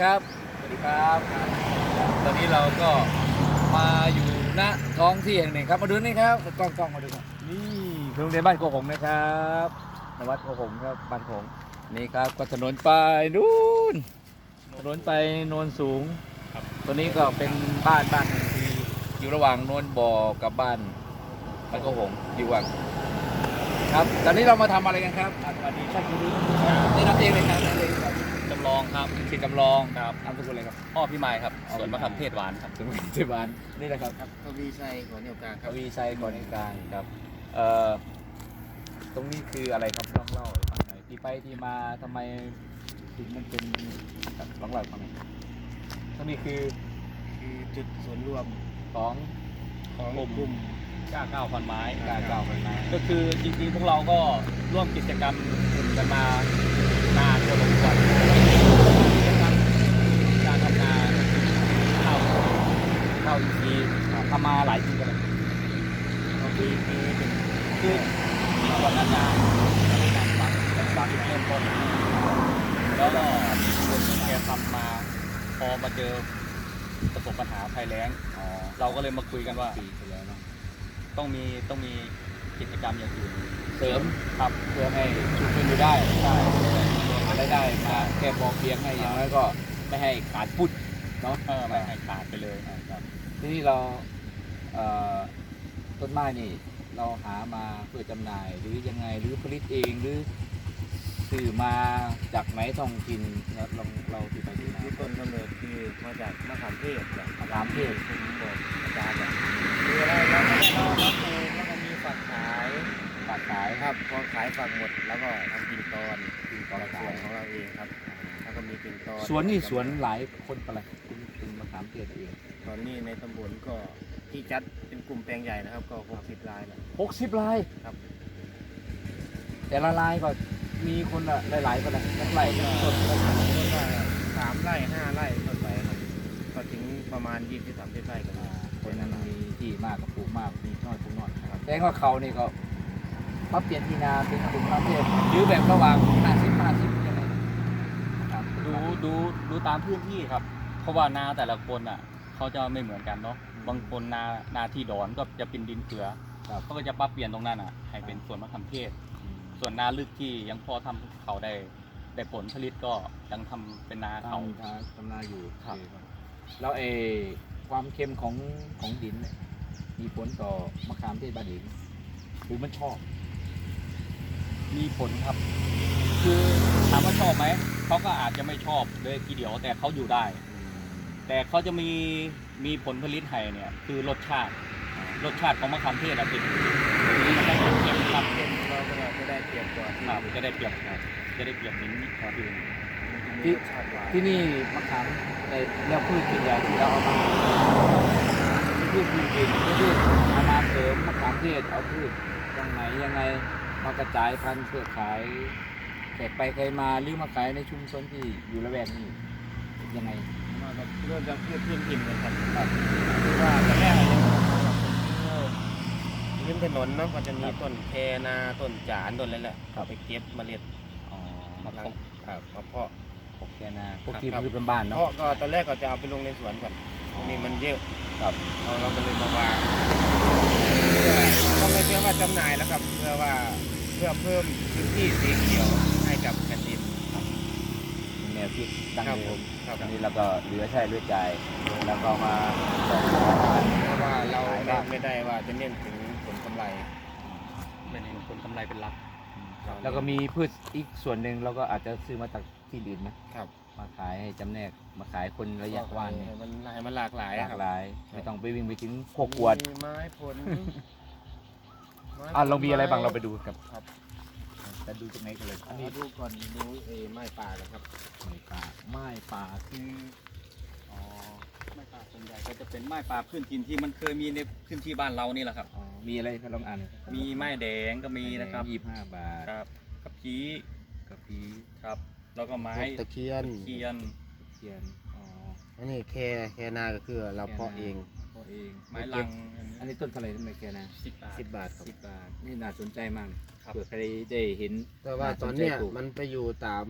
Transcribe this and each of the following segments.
ครับ สวัสดีครับครับ ตอนนี้เราก็มาอยู่ณท้องที่แห่งหนึ่งครับ มาดูนี่ครับกล้องกล้องมาดูหน่อยนี่โรงเรียนบ้านโคหงนะครับนวัดโคหงครับบ้านโคหงนี่ครับก็ถนนไปนู่นถนนไปโนนสูงตัวนี้ก็เป็นบ้านบ้านหนึ่งที่อยู่ระหว่างโนนบ่อกับบ้านบ้านโคหงอยู่ว่างครับ ตอนนี้เรามาทำอะไรกันครับอะสวัสดีท่านผู้ชมนี่นับเองเลยครับำลองครับสิจำลองครับนามสกุลอะไรครับพ่อพี่ไม้ครับอ๋อสวนมะขามเทศหวานครับสมุทรเทพานนี่แหละครับครับทวีชัยหัวเหนียวกลางคทรับวีชัยก่อนในกลางครับเอ่อตรงนี้คืออะไรครับลองเล่าให้ฟังหน่อยที่ไปที่มาทำไมถึงมันเป็นครับลองเล่าให้ฟังหน่อยตรงนี้คือคือจุดศูนย์รวมของของกลุ่มกลุ่มกล้าก้าวพันไม้กาเก่ากันมาก็คือจริงๆพวกเราก็ร่วมกิจกรรมกันมานานพอสมควรกิจกรรมการทำนาข้าวข้าอินทรีย์ทำมาหลายปีกันแล้วของปีปีเป็นคือส่วนนั้นนาการฟังการฟังเริ่มต้นแล้วก็คนแกทำมาพอมาเจอประสบปัญหาภัยแล้งเราก็เลยมาคุยกันว่าต้องมีต้องมีกิจกรรมอย่างอื่นเสริมครับเพื่อให้ชุมชนอยู่ได้ใช่หารายได้มาแค่พอเพียงให้อย่างน้อยก็ไม่ให้ขาดพุทธเนาะไม่ให้ขาดไปเลยครับ ที่นี่เราเอ่อต้นไม้นี่เราหามาเพื่อจำหน่ายหรือยังไงหรือผลิตเองหรือซื้อมาจากไหนท้องถิ่นเนี่ยลองเราที่ไปที่มาที่ต้นกำเนิดคือมาจากมะขามเทศแบบมะขามเทศผมบอกอาจารย์แบบคืออะไรเราก็เราเราปลูกแล้วก็มีฝักขายฝากขายครับพอขายฝักหมดแล้วก็ทำปิ่นตอนปิ่นตอนสขายวนของเราเองครับแล้วก็มีปิ่นตอนสวนนี่สวนหลายคนปะไรคุณคุณมะขามเทศเองต อนนี้ในตำบลก็ที่จัดเป็นกลุ่มแปลงใหญ่นะครับก็60รายแล้ว หกสิบลายครับ แต่ละลายก็มีคนละหลายๆปะไรสักไร่เป็นต้นก็ว่าสามไร่ห้าไร่ต้นไปครับก็ถึงประมาณยี่สิบสามสิบไร่กันอ่าคนนั้นมีที่มากกับปลูกมากมีน้อยปลูกน้อยนะครับแต่ว่าเขานี่ก็มาเปลี่ยนที่นาเป็นกลุ่มมะขามเทศหรือแบบระหว่างห้าสิบห้าสิบยังไงครับดูดูดูตามพื้นที่ครับ เพราะว่านาแต่ละคนอะ เขาจะไม่เหมือนกันเนาะบางคนนานาที่ดอนก็จะเป็นดินเกลือครับเขาก็จะปรับเปลี่ยนตรงนั้นอะ ให้เป็นสวนมะขามเทศ ส่วนนาลึกที่ยังพอทำเขาได้ได้ผลผลิตก็ยังทำเป็นนาเขาทำทำนาอยู่ครับโอเแล้วเออความเค็มของของดินเนี่ยมีผลต่อมะขามเทศบ้านเองหรือมันชอบ มีผลครับ คือถามว่าชอบไหมเขาก็อาจจะไม่ชอบเลยทีเดียวแต่เขาอยู่ได้ แต่เขาจะมีมีผลผลิตให้เนี่ยคือรสชาติรสชาติของมะขามเทศอะเป็นมันจะเค็มครับเช่นเราก็จะได้เปรียบกว่าที่ครับจะได้เปรียบครับจะได้เปรียบนิดนิดอื่มีรสชาติหวานที่นี่มะขามในแล้วพืชกินยาที่เราเอามาพืชกินกินพืชเอามาเสริมมะขามเทศเอาพืชยังไงยังไงมากระจายพันธุ์เพื่อขายแขกไปใครมาหรือมาขายในชุมชนที่อยู่ละแวกนี้ยังไง แบบเริ่มจากพืชพื้นถิ่นเลยครับครับคือว่าตอนแรกอาจจะริมถนนเนาะก็จะมีต้นแคนาต้นจานต้นอะไรแหละครับไปเก็บเมล็ดอ๋อมามาลัเพงาะครับมาเพาะพวกแกนาพวกที่ครับพืชบ้านๆเนาะเพาะก็ตอนแรกก็จะเอาไปลงในสวนก่อนนี่มันเยอะครับเราเราก็เลยมาวางเพื่อก็ไม่เชื่อว่าจำหน่ายแล้วครับเพื่อว่าเพื่อเพิ่มพื้นที่สีเขียวให้กับแผ่นดินแนวคิดดั้งครับเดิผมมครับอันนี้เราก็เหลือใช้เหลือใจายแล้วก็มาส่งอาหารเพราะว่าเราขายไม่บ้างไม่ได้ว่าจะเน้นถึงผลกำไรไม่เน้นผลกำไรเป็นหลัก แล้วก็มีพืชอีกส่วนหนึ่งเราก็อาจจะซื้อมาจากที่อื่นไหมครับมาขายให้จำแนกมาขายคนระยะว่านนี่ให้มันให้มันหลากหลายหลาอะคกรับหลายไม่ต้องไปวิ่งไปถึงหกขวดมีไม้ผลไม้อะเรามีอะไรบ้างผลเราไปดูกับครับ จะดูจากไหนกันเลยอันนี้ดูก่อนดูเอไม้ป่านะครับไม้ป่าไม้ป่าคืออ๋อไม้ป่าส่วนใหญ่ก็จะเป็นไม้ป่าพื้นถิ่นที่มันเคยมีในพื้นที่บ้านเรานี่แหละครับอ๋อมีอะไรครับลองอ่านมีไม้แดงก็มีนะครับยี่สิบห้าบาทครับกระพี้กระพีครับ แล้วก็ไม้ตะเคียนเคียนเทียนอ๋ออันนี้แคแคนาก็คือเราเพาะเองพ่อ เอง ไม้ลังอันนี้ต้นเท่าไหร่ทำไมแกนะสิบบาทสิบบาทครับสิบบาทนี่น่าสนใจมากครับเผื่อใครได้เห็น แต่ว่าตอนเนี้ยมันไปอยู่ตาม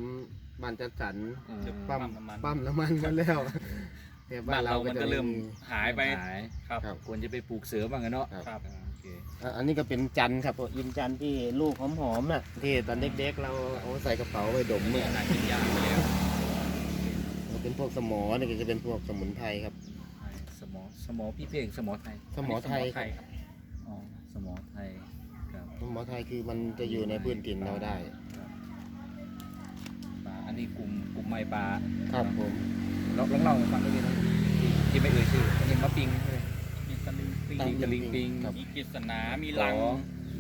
บ้านจัดสรรอืมปั๊มน้ำมันปั๊มน้ำมันหมาแล้วแต่บ้าบ้านนเราเราก็มันจะก็เริ่มหายไปหายครับครับควรจะไปปลูกเสือบ้างอะเนาะครับโอเคอะอันนี้ก็เป็นจันทร์ครับอินจันทร์ที่ลูกหอมๆน่ะที่ตอนเด็กๆเราเอาใส่กระเป๋าไว้ดมเมื่เนี่อยนายกินยาไปแล้วเป็นพวกสมอนี่ก็จะเป็นพวกสมุนไพรครับส มอสมอพี่เพลงสมอไทยสมอไทยไทครับยครับ อ๋อสมอไทยครับสมอไทยคือมันจะอยู่ในพื้นถิ่นเราได้ครับปลาอันนี้กลุ่มกลุ่มไม้ปลาครับผมลองลองเล่าให้ฟังได้ไหมนะที่ที่ไม่เอ่ยชื่ออันนี้มะปิงเลยมีตะลิงปิงมีตะลิงปิงครับมีกิษณามีลังอ๋อ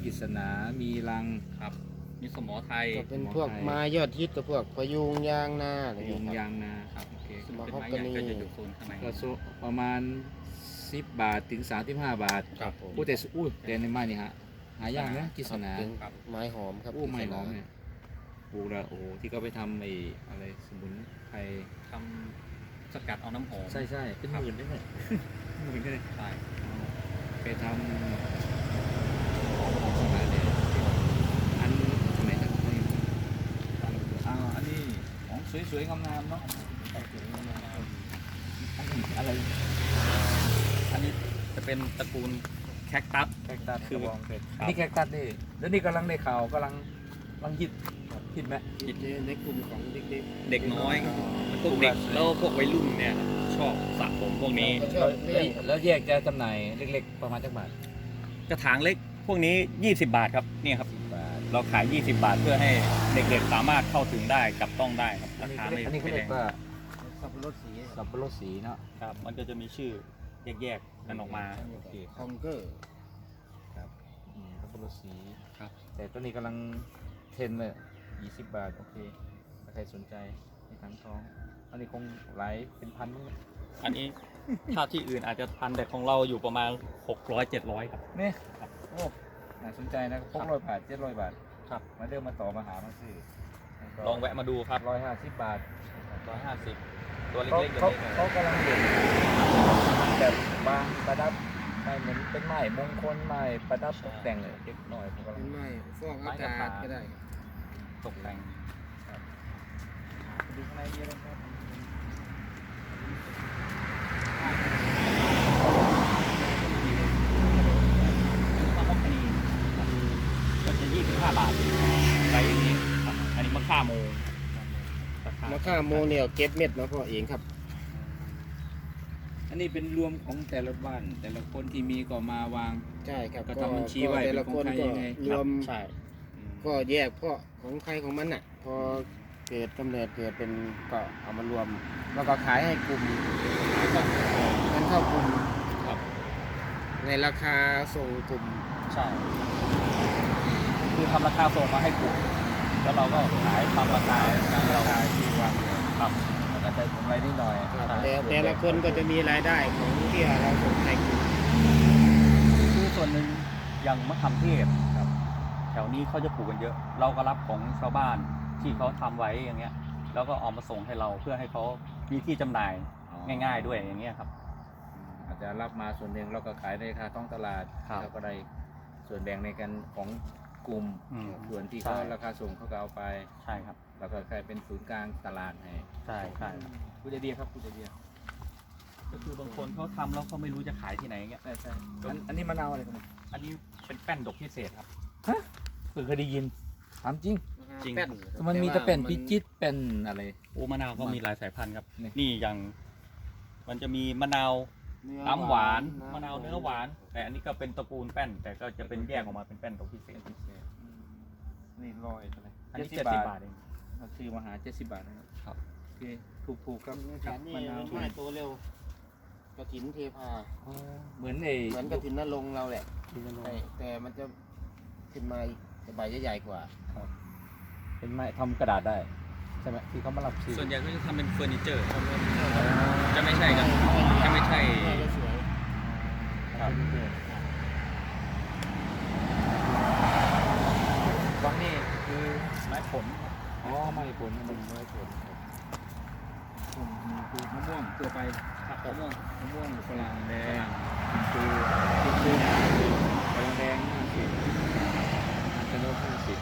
กิษณามีลังครับมีสมอไทยก็เป็นสมอพวกไทยไม้ยอดฮิตกับพวกพะยุงยางนาอะไรอย่างยุงเงี้ยครับยางนาครับโอเคส มอเป็นฮอกไม้กาใหญ่นี ก็จะอยู่โซนข้างในก็โซประมาณ 10 บาทถึง 35 บาทครับผมอู้แต่สอุ้ยแต่ในไม้นี่ฮะหายากนะกิษณาเป็นไม้หอมครับอู้ไม้หอมเนี่ยปลูกแล้วโอ้โหที่เขาไปทำไอ้อะไรสมุนไพรทำสกัดเอาน้ำหอมใช่ใช่เป็นหมื่นได้ไหมหมื่นก็เลยใช่ไปทำของของสมัยเนี่ยอันทำไมถึงไม่อ่าอันนี้ของสวยๆงามๆเนาะสวยๆงามๆ อันนี้อะไรอันนี้จะเป็นตระกูลแคคตัส แคคตัสคืคืออครับ นี่แคคตัสนี่แล้วนี่กำลังในข่าวกำลังกำลังฮิตฮิตไหมในกลุ่มของเด็กเด็กน้อยพวกเด็กแล้วพวกวัยรุ่นเนี่ยชอบสะสมพวกๆนี้ก็ชแล้อวบเลี้ยงแล้วแยกจะจำหน่ายเล็ก ๆ ประมาณจักบาทกระถางเล็กพวกนี้ 20 บาทครับนี่ครับ บาทเราขาย 20 บาทเพื่อให้เด็กๆสามารถเข้าถึงได้จับต้องได้ครับอันรานี้คาเขาไม่เรียกอันนี้เขาไม่เรีแรยกงว่าสับปะ รดสีสับปะรดสีเนาะครับ มันก็จะมีชื่อแยกๆกันออกมา โอเคคอมเกอร์อืมสับปะรดสี ครับ แต่ตัวนี้กำลังเทรนเลย20บาท โอเคถ้าใครสนใจในทั้งท้อง อันนี้คงหลายเป็นพันมั้งเนี่ยอันนี้ ถ้าที่อื่นอาจจะพันแต่ของเราอยู่ประมาณ 600 700 ครับนี่ครับโอ้น่าสนใจนะพกร้อยบาทเจ็ดร้อยบาทครับ มาเดิมมาต่อมาหามาซื้อลองแวะมาดูครับ ร้อยห้าสิบบาท 150 ตัวเล็เขากๆอย่างเขานี้เขากำลังเด่นแบบบางประดับไม่เหมือนเป็นไม้มงคลไม้ประดับตกแต่งเลยเด็กหน่อยเขากำลัเป็ง นไม้ฟอกอากาศก็ได้ตกแต่งดูข้างในมีอะไรครับมะฮอกกานีครับก็จะ25บาทไซส์นี้ครับอันนี้มะข่าโมงราคา มะข่าโมเนี่ยเก็บเม็ดมาเพาะเองครับ อันนี้เป็นรวมของแต่ละบ้าน แต่ละคนที่มีก็มาวาง ใช่ครับก็ทำบัญชีไว้แต่ละคนเป็นขก็องใครยังไง รวมใช่ก็แยกเพาะของใครของมันน่ะ พอเกิดกำเนิดเกิดเป็นก็เอามารวม แล้วก็ขายให้กลุ่มมันเข้ากลุ่มครับ ในราคาส่งกลุ่มใช่ คือทำราคาส่งมาให้กลุ่ม แล้วเราก็ขายตามราคาที่เราราคาที่วางครับแล้วก็ได้กำไรนิดหน่อยแต่แต่ละคนก็จะมีรายได้ของที่เราส่งให้กลุ่มคือส่วนหนึ่งอย่างมะขามเทศครับ แถวนี้เขาจะปลูกกันเยอะ เราก็รับของชาวบ้านที่เขาทำไว้อย่างเงี้ย แล้วก็เอามาส่งให้เราเพื่อให้เขามีที่จำหน่ายง่าย ๆ ด้วยอย่างเงี้ยครับ อาจจะรับมาส่วนหนึ่งแล้วก็ขายในราคาท้องตลาดครับแล้วก็ได้ส่วนแบ่งในกันของ กลุ่ม อืม ส่วนที่เขาใช่ ราคาส่งเขาก็เอาไป ใช่ครับ แล้วก็กลายเป็นศูนย์กลางตลาดให้ใช่ใช่ผู้ใจดีครับผู้ใจดีก็คือบางคนเขาทำแล้วเขาไม่รู้จะขายที่ไหนเงี้ย ใช่ใช่อันอันนี้มะนาวอะไรครับเนี่ยอันนี้เป็นแป้นดอกพิเศษครับเพิ่งเคยได้ยิน ถามจริง จริง แป้นมันมีแต่เป็นพิจิตรเป็นอะไร โอ้มะนาวก็มีหลายสายพันธุ์ครับ นี่ นี่อย่าง มันจะมีมะนาว เนื้อน้ำหวานมะนาวเนื้อหวาน แต่อันนี้ก็เป็นตระกูลแป้น แต่ก็จะเป็นแยกออกมาเป็นแป้นตัวพิเศษนี่ร้อยเท่าไหร่อันนี้70เจ็ดสิบบาทเองเราซื้อมาหาเจ็ดสิบบาทนะครับครับโอเคถูกถูกๆครับนี่กับนี่มะนาวมันไม่โตเร็วกระถินเทพาอ๋อเหมือนไอ้เหมือนกระถินนรงค์เราแหละที่นั่นแต่แต่มันจะขึ้นมาอีกใบใหญ่ๆกว่าเป็นไม้ทำกระดาษได้ ใช่ไหมที่เขามารับซื้อส่วนใหญ่ก็จะทำเป็นเฟอร์นิเจอร์ จะไม่ใช่กันจะไม่ใช่ ก็สวยครับฟังนี่คือไม้ผลอ๋อไม้ผลมันไม้ผลครับอืมมันคือมะม่วงตัวไปครับมะม่วงมะม่วงฝรั่งแดงมันคือคือคือฝรั่งแดงห้าสิบอันเทโลห้าสิบ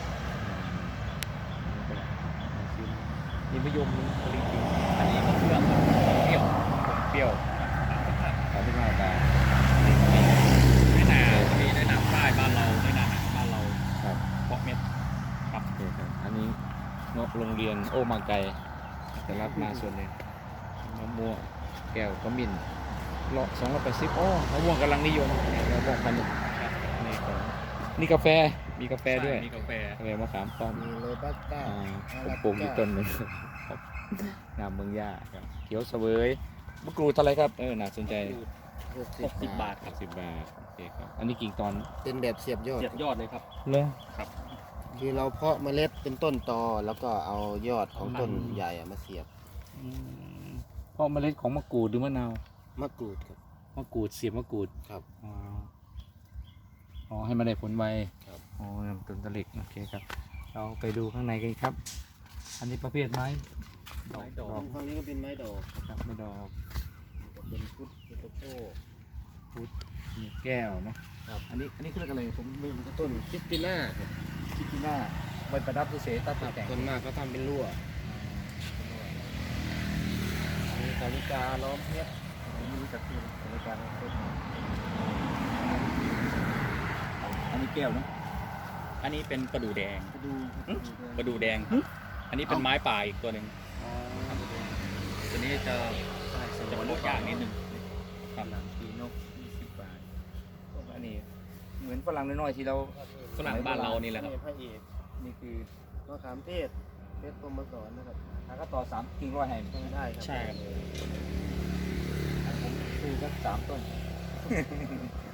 นี่มะยมผลิตจริงอันนี้มะเขือครับเปรี้ยวเปรี้ยวสามสิบห้าบาทไม่หนามีในหนามใต้บ้านเราในหนาหนังบ้านเราครับเพาะเม็ดโอเคครับ อันนี้นกโรงเรียนโอมาไกจะรับมาส่วนหนึ่งมะม่วงแก้วขมิ้นเลาะสองร้อยแปดสิบโอ้มะม่วงกำลังนิยมเนี่ยมะม่วงพันธุ์นี่ของนี่กาแฟ มีกาแฟด้วย มีกาแฟกาแฟมะขามป้อมมีโรบัสต้าอ่าอาผมราปลูกอยู่ต้นหนึ่งงามเมืองย่าครับเขียวเสวยมะกรูดเท่าไหรครับเออน่าสนใจหกหกสิบบาทคหรับกสิบบาทโอเคครับอันนี้กิ่งตอนเป็นแบบเสียบยอด เสียบยอดเลยครับเลยครับคือเราเพาะเมล็ดเป็นต้นตอแล้วก็เอายอดของต้นอืมใหญ่อะมาเสียบเพราะเมล็ดของมะกรูดหรือมะนาวมะกรูดครับ มะกรูดเสียบมะกรูดครับ อ๋อ อ๋อให้มันได้ผลไวครับอ๋อต้นตะเล็กโอเคครับ เราไปดูข้างในกันครับ อันนี้ประเภทไม้ดอกดอกฝั่งนี้ก็เป็นไม้ดอกครับไม่ดอกเป็นพุทธเป็นตะโพมีแก้วเนาะครับอันนี้อันนี้คืออะไรผมไม่รู้ต้นคิตติน่าครับคิดที่หน้าใบประดับเฉยๆตัดตกแต่งต้นมากเขาทำเป็นรั่วมีกาลิกาล้อมเพชรผมไม่รู้จักที่รายการเราเปิดมาอั นนี้แก้วเนาะอันนี้เป็นประดู่แดงไปดูประดู่แดงครับอันนี้เป็นไม้ป่าอีกตัวหนึ่งอ๋อตัวนี้จะจะโปะยากนิดนึงครับหลังปีนก20บาทอันนี้เหมือนฝรั่งน้อยๆที่เราฝรั่งบ้านเรานี่แหละครับพระเอกนี่คือมะขามเทศเพชรพรหมสอนนะครับถ้าก็ต่อสามกิ่งร้อยแห่งต้องได้ครับใช่ครับผมซื้อสักสามต้น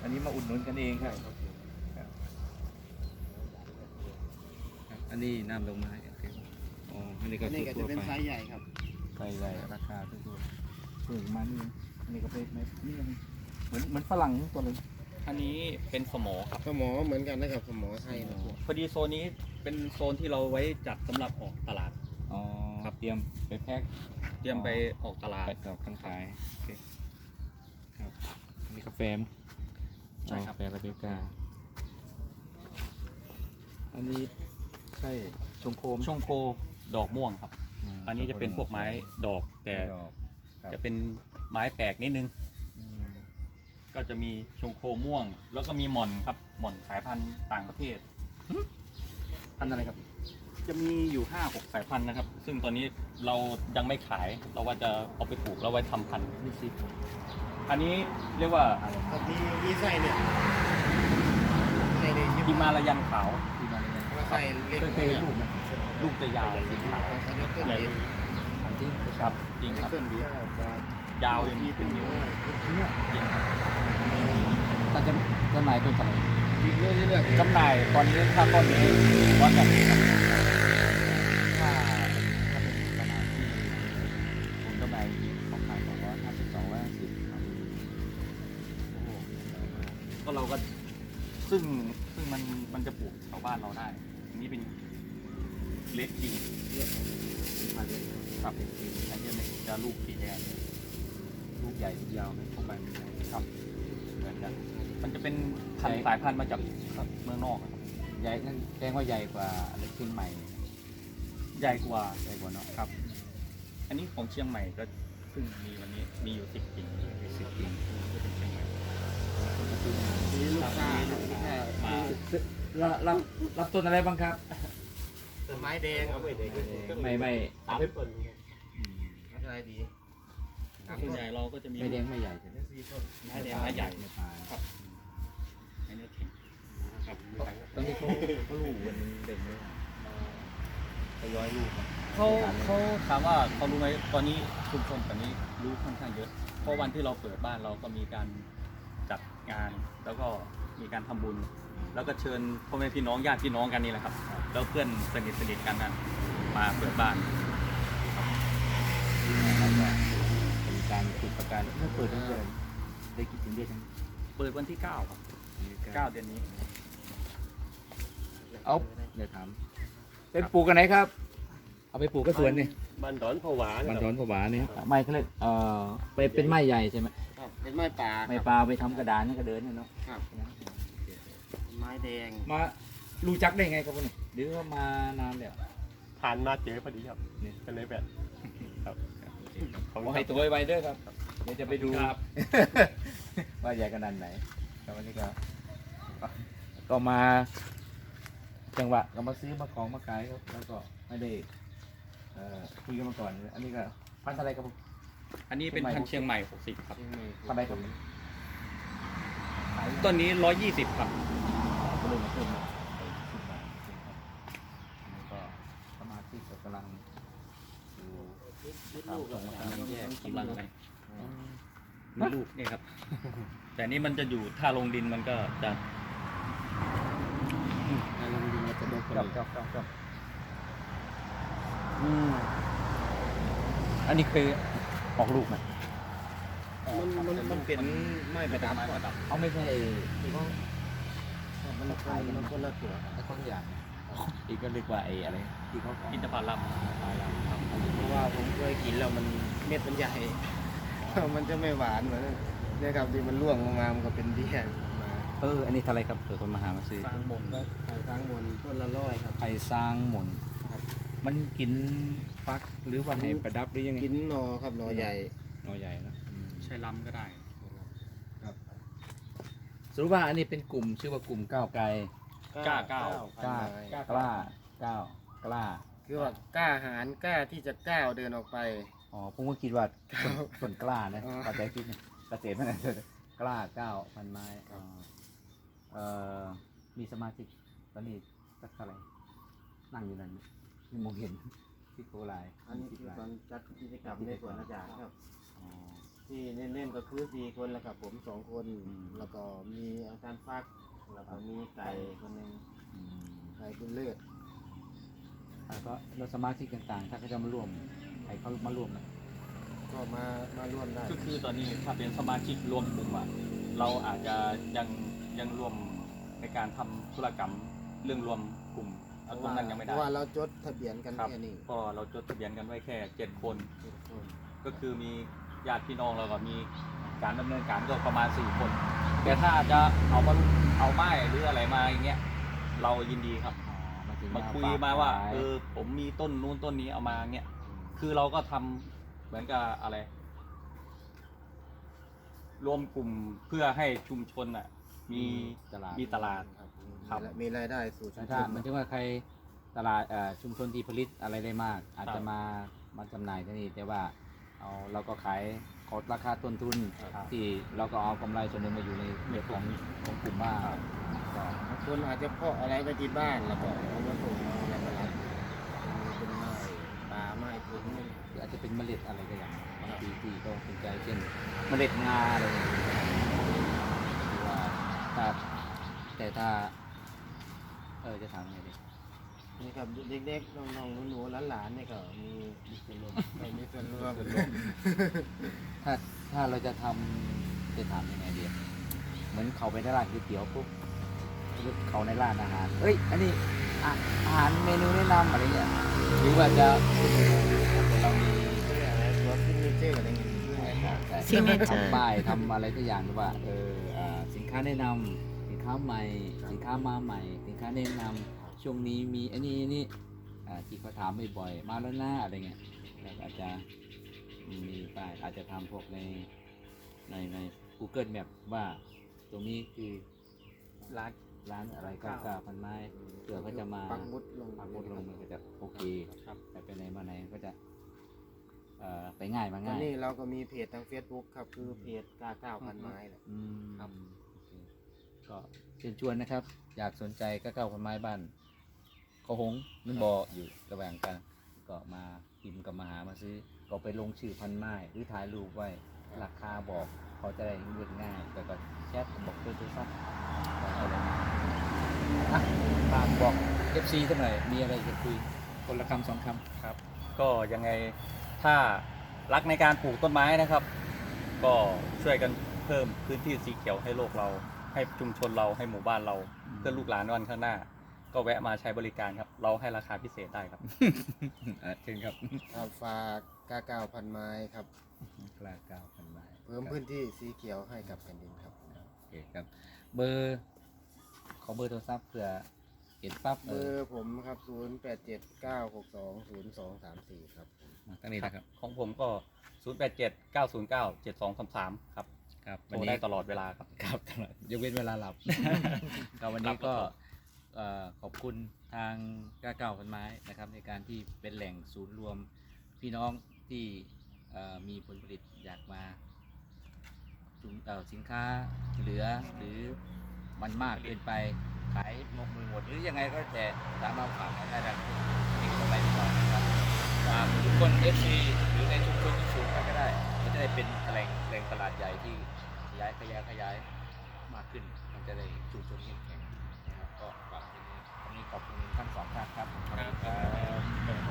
อันนี้มาอุดหนุนกันเองครับ ครับผม ครับ อันนี้น้ำดอกไม้โอเคอ๋ออันนี้ก็อันนี้ก็ทั่จะวๆเป็นไปไซส์ใหญ่ครับ ไซส์ใหญ่ราคาทั่วๆเพิ่งมานี่อันนี้ก็เป็นเม็ดนี่เหมือนเหมือนฝรั่งตัวหนึงอันนี้เป็นสมอครับ สมอเหมือนกันนะครับสมอไทยนะพอดีโซนนี้เป็นโซนที่เราไว้จัดสำหรับออกตลาด อ๋อครับเตรียมไปแพ็ค เตรียมไปออกตลาด ไปต่อกันขายโอเคครับอันนี้กาแฟมั้ยใช่ครับกาแฟลาเบกาอันนี้ ใช่ชงโคมช่วงโคดอกม่วงครับ มอันนี้จะเป็นพวกไม้ดอกแต่ดอก ครับ จะเป็นไม้แปลกนิดนึง อืมก็จะมีชงโคม่วง แล้วก็มีหม่อนครับหม่อนสายพันธุ์ต่างประเทศพันธุ์อะไรครับ จะมีอยู่ห้าหกสายพันธุ์นะครับ ซึ่งตอนนี้เรายังไม่ขายเราว่าจะเอาไปปลูกแล้วไว้ทำพันธุ์นี่สิอันนี้เรียกว่าครับมีมีไส้เนี่ยไส้เนี่ยฮิมาลายันขาว ที่มาเลยนะว่าไส้เล็กเคยเคยเนี่ยรูปไหมลูกจะยาวสีขาวอันนี้ต้นเดียวของที่ครับจริงอันคนี้รับต้นเดียวจะยาวอย่างนี้เป็นนิ้วเนี่ยจริงครับแต่จะจำหน่ายเป็นเท่าไหร่มีเรื่อยเรื่อยจำหน่ายตอนนี้ถ้าต้นนี้ร้อยแปดสิบครับถ้าถ้าเป็นขนาดที่ผมจำหน่ายจริงของขายสองร้อยห้าสิบสองร้อยห้าสิบครับโอ้โห ก็เราก็ซึ่งซึ่งมันมันจะปลูกแถวบ้านเราได้อันนี้เป็นเล็กจริง มาเลย ครับอันนี้เนี่ยจะลูกสีแดง ลูกใหญ่ยาวเลยพวกใบมันใหญ่ ครับเหมือนกันมันจะเป็นพันธุ์ สายพันธุ์มาจากเมืองนอกอะครับใหญ่นั่นแสดงว่าใหญ่กว่าอะไรเชียงใหม่ ใหญ่กว่าใหญ่กว่าเนาะครับ อันนี้ของเชียงใหม่ก็ซึ่งมีวันนี้มีอยู่สิบปีสิบปีก็เป็นเชียงใหม่มีลูกค้ามารับรับรับต้นอะไรบ้างครับต้นไม้แดงเอาไปเด็กไม่ไม่เอาไปเปิดอะไรดีส่วนใหญ่เราก็จะมีไม่แดงไม่ใหญ่ใช่ไหมไม้แดงไม้ใหญ่ไม่ปลาครับไม้ เนื้อแข็งครับตอนนี้เขาเขาลูกมันเด่นเลยทยอยลูกเขาเขาถามว่าเขารู้ไหมตอนนี้ชุมชนตอนนี้รู้ค่อนข้างเยอะ เพราะวันที่เราเปิดบ้านเราก็มีการจัดงาน แล้วก็มีการทำบุญ แล้วก็เชิญพ่อแม่พี่น้องญาติพี่น้องกันนี่แหละครับ แล้วเพื่อนสนิทสนิทกันนั้นมาเปิดบ้านแล้วก็มีการปิดประกันถ้าเปิดทั้งเดือนได้กี่ถึงเดือนเปิดวันที่9ครับ 9เดือนนี้ เอาเดี๋ยวถามเป็นปลูกกันไหนครับ เอาไปปลูกก็สวนนี่บันดอนผวาบันทอนผวานี่ครับไม้เขาเรียกเอ่อไปเป็นไม้ใหญ่ใช่ไหมครับเป็นไม้ป่าไม้ปลาเอาไปทำกระดานนี่กระเดินเนี่ยเนาะครับ ไม้แดง มารู้จักได้ไงครับพวกนี้หรือว่ามานานแล้วถผ่านมาเจอพอดีครับนี่ก็เลยแบบครับขอให้ตัวไวๆด้วยครับ เดี๋ยวจะไปดูครับ ว่าใหญ่ขนาดไหน ครับวันนี้ก็ก็มา จังหวะก็มาซื้อมาของมาขายครับแล้วก็ไม่ได้เอ่อคุยกันมาก่อน อันนี้ก็พันธุ์อะไรครับผม อันนี้เป็นพันธุ์เชียงใหม่60ครับทำไมครับต้นนี้120ครับก็เลยมาเพิ่มมาไปสิบบาทแล้วก็สมาชิกก็กำลังดูลูกกำลังแยกกำลังอะไร มีลูกเนี่ยครับ แต่นี่มันจะอยู่ถ้าลงดินมันก็จะอารมณ์ดีมันจะได้ผลจับจับจับจับอืมอันนี้คือออกลูกไหมมันมันมันเป็นไม้ประดับไม้ประดับเขาไม่ใช่ที่เขามันขายมันคนละตัวไอ้คนอย่างอีกก็เรียกว่าไอ้อะไรที่เขาอินทผลัมเพราะว่าผมเคยกินแล้วมันเม็ดมันใหญ่ มันจะไม่หวานเหมือนเนี่ยครับที่มันร่วงลงมามันก็เป็นเบี้ยมาเออ อันนี้เท่าไรครับเผื่อคนมาหามาซื้อสร้างบนก็ขายครั้งบนต้นละร้อยครับไอ้สร้างหมุนครับ มันกินฟักหรือว่าให้ประดับหรือยังไงกินหนอครับหนอใหญ่น้อยใหญ่นะใช้ลำก็ได้ สรุปว่าอันนี้เป็นกลุ่มชื่อว่ากลุ่มก้าวไกลกล้าก้าวกล้ากล้าก้าวกล้า คือว่ากล้าหาญกล้าที่จะก้าวเดินออกไป อ๋อผมก็คิดว่าคนคนกล้านะอ๋อเข้าใจคิดนะเกษตรพันธุ์กล้าก้าวพันไม้อ๋อเอ่อมีสมาชิกตอนนี้สักเท่าไหร่นั่งอยู่นั่นนี่มองเห็นที่โคไลายอันนี้คือลายตอนจัดกิจกรรมในสวนอาจารย์ครับ อ๋อ ที่เล่นๆก็คือสี่คนแล้วครับผมสองคน อืม แล้วก็มีอาจารย์ฟัก แล้วก็มีไก่คนหนึ่งอืมไก่บุญเลือดแล้วก็แล้วสมาชิกต่างๆ ถ้าเขาจะมาร่วม ให้เขามาร่วมนะก็มามาร่วมได้ก็คือตอนนี้ถ้าเป็นสมาชิกรวมกลุ่มอะเราอาจจะยังยังรวมในการทำธุรกรรมเรื่องรวมกลุ่มเอาตรงนั้นยังไม่เพได้ราะว่าเราจดทะเบียนกันครับ แค่นี้ก็เราจดทะเบียนกันไว้แค่เจ็ดคน ทุกคนก็คือมีญาติพี่น้องเราก็มีการดำเนินการก็ประมาณสี่คน แต่ถ้าจะเอามาเอาไม้หรืออะไรมาอย่างเงี้ยเรายินดีครับ อ๋อมาถึงมาคุยฝกมาว่าขยเออผมมีต้นนู้นต้นนี้เอามาเงี้ย คือเราก็ทำเหมือนกับอะไร รวมกลุ่มเพื่อให้ชุมชนอะ มี ตลาดมีตลาด ครับครับ มีรายได้สู่ชุแต่มชถ้านมันถึงว่าใครตลาดเอ่อชุมชนที่ผลิตอะไรได้มาก อาจครัจะบมามาจำหน่ายที่นี่แต่ว่าเอาเราก็ขายขอราคาต้นทุนครับ ที่เราก็เอากำไรส่วนหนึ่งมาอยู่ในเรื่องของของกลุ่มบ้างครับก็ บางคนอาจจะเพาะอะไรไว้ที่บ้านแล้วก็เอามาส่งมาอะไรมารับมีเป็นไม้ป่าไม้ผลนี่ หรืออาจจะ เป็นเมล็ดอะไรก็อย่างบางทีที่ก็สนใจเช่นเมล็ดงาอะไรอย่างเงี้ยหรือว่าถ้าแต่ถ้า เออจะถามไงดีนี่ครับเด็กๆน้องๆหนูๆหลานๆนี่ก็มีมีส่วนร่วมมีส่วนร่วมถ้าถ้าเราจะทำจะถามยังไงดีเหมือนเขาไปในร้านก๋วยเตี๋ยวปุ๊บหรือเขาในร้านอาหารเอ้ยอันนี้อะอาหารเมนูแนะนำอะไรเงี้ยหรือว่าจะ Signature ทำป้ายทำอะไรทุกอย่างหรือว่าเอออ่าสินค้าแนะนำสินค้าใหม่ สินค้ามาใหม่ สินค้าแนะนำช่วงนี้มีอันนี้อันนี้อ่าที่เขาถามบ่อยๆมาแล้วนะอะไรเงี้ยเราก็อาจจะมีป้ายอาจจะทำพวกในในใน Google Map ว่า ตรงนี้คือร้านร้านอะไรก็กล้าพันไม้เผื่อเขาจะมา ปักหมุดลงปักหมุดลงมันก็จะโอเคครับแต่ไปไหนมาไหนก็จะ เอ่อไปง่ายมาตอนง่ายนี้เราก็มีเพจทาง Facebook ครับ คือเพจกาเก้าพันไม้แหละ อืมครับ โอเคก็เชิญชวนนะครับ อยากสนใจก็เข้าพันไม้บ้านเขาหงนุ่นบออยู่ระหว่างกัน ก็มาพิมพ์กับมาหามาซื้อ ก็ไปลงชื่อพันไม้หรือถ่ายรูปไว้ ราคาบอกเขาจะได้เลือกง่ายแล้วก็แชทบอกเพื่อนซื้อซักอะไรอะฝากบอก FC สักหน่อยมีอะไรจะคุยคนละคำสองคำ ครับ ก็ยังไง ถ้ารักในการปลูกต้นไม้นะครับ ก็ช่วยกันเพิ่มพื้นที่สีเขียวให้โลกเรา ให้ชุมชนเราให้หมู่บ้านเรา เพื่อลูกหลานวันข้างหน้า ก็แวะมาใช้บริการครับ เราให้ราคาพิเศษได้ครับอะเชิญครับครับฝากกาเก้าพันไม้ครับ กล้าเก้าพันบาทเพิ่มพื้นที่สีเขียวให้กับแผ่นดินครับ โอเคครับ เบอร์ขอเบอร์โทรศัพท์เผื่อเห็นปั๊บเบเอออร์ผมครับ 0 8 7 9 6 2 0 2 3 4 ครับ ตั้งนี้นะครับ ของผมก็ 0 8 7 9 0 9 7 2 3 3 ครับครับโทวันรนี้ได้ตลอดเวลาครับครับตลอดยกเว้นเวลาหลับครับวันนี้ก็เอ่อขอบคุณทางก้าเก้าพันไม้นะครับ ในการที่เป็นแหล่งศูนย์รวมพี่น้องที่เอ่อมีผลผลิตอยากมาจุเอ่อสินค้าเหลือหรือมันมากเกินไปขายหมกมือหมดหรือยังไงก็แต่สามารถฝากกันได้ดังนี้ก็ไปดีกว่านะครับ ฝาทุกคนเอฟซีหรือในชุมชนที่สูงไปก็ได้มันจะได้เป็นแหล่งแหล่งตลาดใหญ่ที่ขยายขยายขยายมากขึ้น มันจะได้ชุมชนเข้มแข็งนะครับก็ฝากทีนี้วันนี้ขอบคุณทั้งสองท่านครับขอบคุณครับ